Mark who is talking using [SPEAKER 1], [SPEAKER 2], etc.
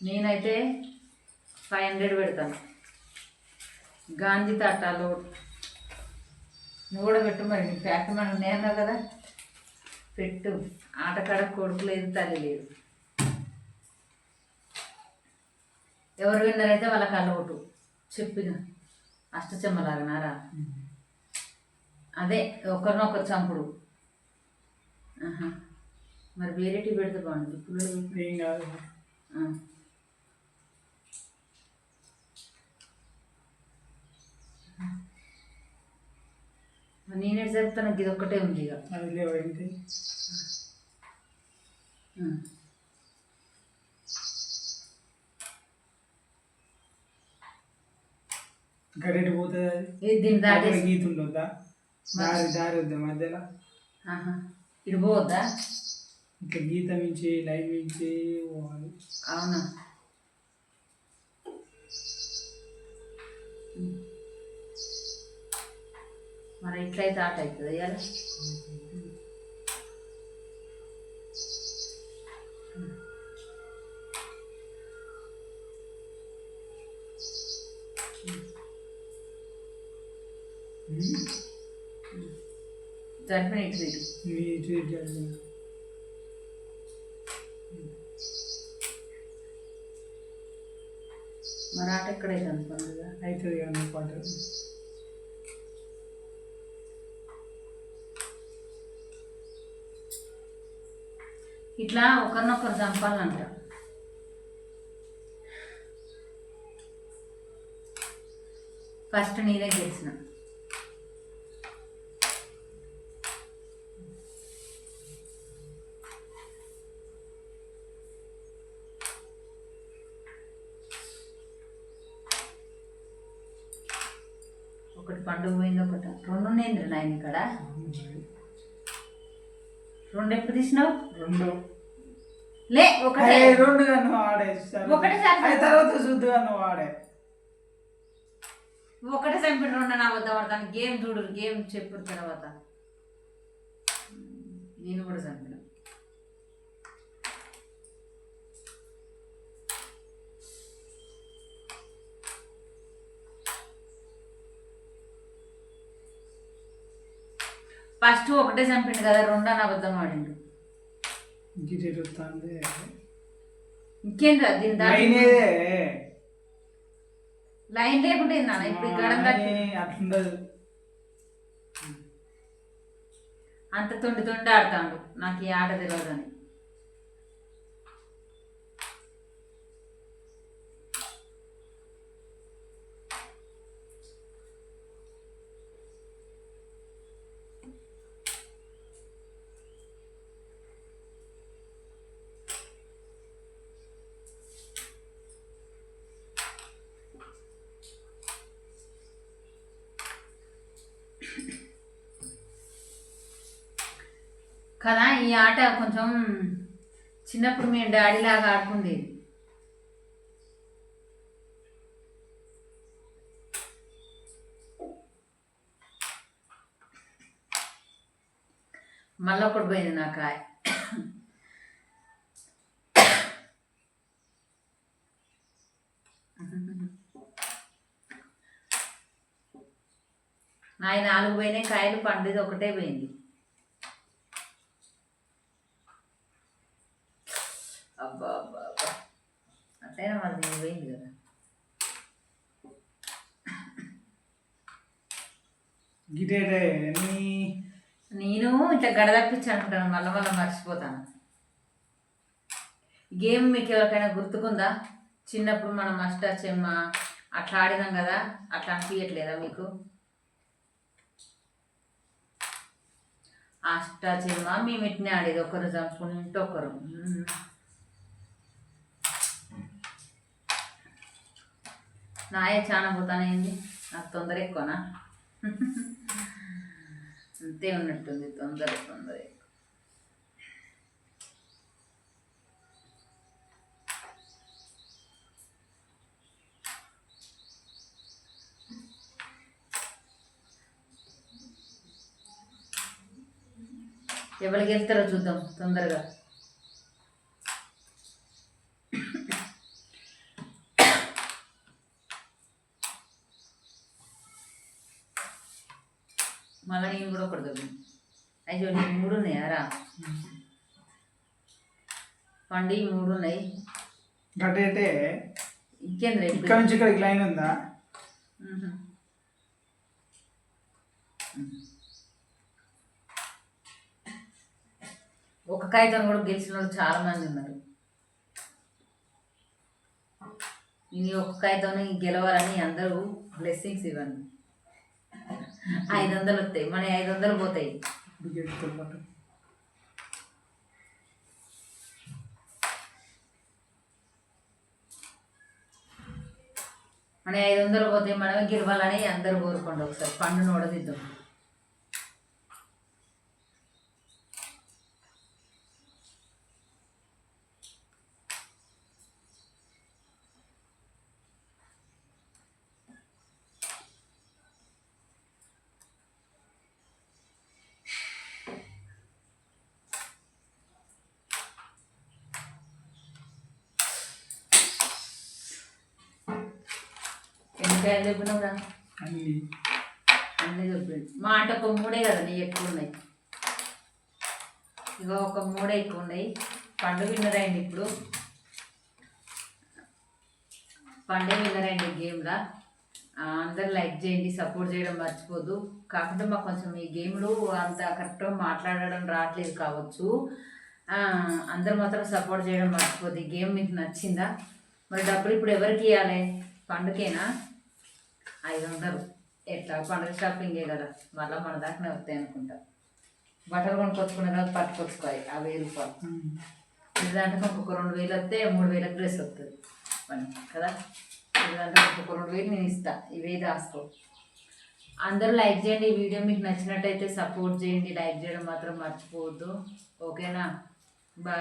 [SPEAKER 1] నేనైతే five hundred పెడతాను. గాంధీ తాటాలు నువ్వు కూడా పెట్టు మరి నీ ప్యాక్ మనం ఉన్నాయన్నావు కదా? పెట్టు. ఆటకాడ కొడుకు లేదు తల్లి లేదు ఎవరు విన్నారైతే వాళ్ళకి అలవాటు చెప్పిన. అష్టచెమ్మలాగనారా అదే ఒకరినొకరు చంపుడు. మరి వేరేటి పెడితే బాగుంటుంది పుల్లలు
[SPEAKER 2] ఏం కాదు
[SPEAKER 1] ఆ. మరి నేనే చెప్తాను ఇది ఒక్కటే ఉంది ఇక.
[SPEAKER 2] అది లేవు ఏంటి?
[SPEAKER 1] ఆ.
[SPEAKER 2] గడెటి పోతుంది అది?
[SPEAKER 1] దీన్ని
[SPEAKER 2] అక్కడ
[SPEAKER 1] దాటేసి.
[SPEAKER 2] గీత ఉండొద్దా? దారి దారి వద్దా మధ్యలో.
[SPEAKER 1] ఇటు పోవద్దా?
[SPEAKER 2] ఇట్లా గీత మించి లైన్ మించి పోవాలి.
[SPEAKER 1] అవునా? మరి ఇట్లయితే ఆట అవుతుంది కదా. జరిపిన ఇటు ఇటు మరి ఆట ఎక్కడైతే అనుకోండి
[SPEAKER 2] అవుతుంది కానీ పాట
[SPEAKER 1] ఇట్లా ఒకరినొకరు చంపాలంట. ఫస్ట్ నేనే గెలిచిన ఒకటి పండుగ పోయింది ఒకటి. రెండు ఉన్నాయండి నాయన ఇక్కడ. రెండు ఎప్పుడు తీసినావు?
[SPEAKER 2] రెండు.
[SPEAKER 1] లే ఒకటే.
[SPEAKER 2] రెండు సరే.
[SPEAKER 1] ఒకటే.
[SPEAKER 2] అయి తర్వాత శుద్ధి గాను ఆడే
[SPEAKER 1] ఒకటే చంపిన రెండు నా వద్ద పడతాను గేమ్ చూడు గేమ్ చెప్పిన తర్వాత. నేను కూడా చంపిన. ఫస్ట్ ఒకటే చంపిండు కదా రెండో నా అబద్ధం ఆడిండు ఇంకేం రా దీని దాటి
[SPEAKER 2] లైనేదే
[SPEAKER 1] లైన్ లేకుంటే నాన్న ఇప్పుడు గడం
[SPEAKER 2] అట్లుండదు.
[SPEAKER 1] అంత తొండి తొండి ఆడతాడు. నాకు ఈ ఆట తెలియదని కదా ఈ ఆట కొంచెం చిన్నప్పుడు మేము డాడీ లాగా ఆడుకుండేది మళ్ళీ ఒకటి పోయింది నా కాయ. నాలుగు పోయినాయి కాయలు పండుది ఒకటే పోయింది అబ్బా అబ్బా అబ్బా అట్లయినా మరి నేను పోయింది కదా
[SPEAKER 2] గిటేటే నీ
[SPEAKER 1] నేను ఇట్లా గడదప్పించి మళ్ళీ మళ్ళీ మర్చిపోతాను. గేమ్ మీకు ఎవరికైనా గుర్తుకుందా? చిన్నప్పుడు మనం అష్టాచెమ్మ అట్లా ఆడినాం కదా అట్లా అనిపించట్లేదా మీకు? అష్టాచెమ్మ మేము ఇట్నే ఆడేది ఒకరు చంపుకుంటే ఒకరు నాయే చాలా పోతానైంది. నాకు తొందర ఎక్కువనా? అంతే ఉన్నట్టుంది తొందర తొందర. ఎవరికి వెళ్తారో చూద్దాం తొందరగా. మళ్ళీ నేను కూడా ఒకటి దొబ్బిన అయ్యో నీ మూడు ఉన్నాయారా పండు మూడు ఉన్నాయి.
[SPEAKER 2] గడ్డ అయితే
[SPEAKER 1] ఇంకేంద్ర
[SPEAKER 2] ఇక్కడ నుంచి ఇక్కడికి లైన్ ఉందా?
[SPEAKER 1] ఒక కాగితం కూడా గెలిచిన వాళ్ళు చాలా మంది ఉన్నారు. ఈ ఒక్క కాగితం గెలవాలని అందరూ బ్లెస్సింగ్స్ ఇవ్వండి. ఐదు వందలు వస్తాయి మన ఐదు వందలు పోతాయి
[SPEAKER 2] పాటు
[SPEAKER 1] మన ఐదు వందలు పోతాయి మనమే గెలవాలని అందరూ కోరుకోండి ఒకసారి పండును ఓడదిద్దాం. చెప్పినావురా
[SPEAKER 2] అన్ని.
[SPEAKER 1] అన్నీ చెప్పిండు మా అంటే ఒక మూడే కదా నీ ఎక్కువ ఉన్నాయి. ఇక ఒక మూడే ఎక్కువ ఉన్నాయి. పండు విన్నర్ అయింది ఇప్పుడు. పండే విన్నర్ అయింది గేమ్లా అందరు లైక్ చేయండి సపోర్ట్ చేయడం మర్చిపోద్దు కాకపోతే మాకు కొంచెం ఈ గేమ్లు అంత కరెక్ట్గా మాట్లాడడం రావట్లేదు కావచ్చు. అందరు మాత్రం సపోర్ట్ చేయడం మర్చిపోద్దు ఈ గేమ్ మీకు నచ్చిందా? మరి డబ్బులు ఇప్పుడు ఎవరికి ఇవ్వాలి పండుకేనా? ఐదు వందలు ఎట్లా? పండుగ షాపింగే కదా. మళ్ళీ మన దాకానే వస్తాయి అనుకుంటా. బట్టలు కొనుక్కొచ్చుకున్న తర్వాత పట్టుకొచ్చుకోవాలి. ఆ వెయ్యి రూపాయలు.
[SPEAKER 2] ఉమ్.
[SPEAKER 1] ఇది దాంట్లో ఒక రెండు వేలు వస్తే మూడు వేలకు డ్రెస్ వస్తుంది పని కదా? ఇది దాంట్లో ఒక రెండు వేలు నేను ఇస్తా. ఇవే దాసుకో అందరూ లైక్ చేయండి. ఈ వీడియో మీకు నచ్చినట్టయితే సపోర్ట్ చేయండి. లైక్ చేయడం మాత్రం మర్చిపోవద్దు. ఓకేనా? బాయ్.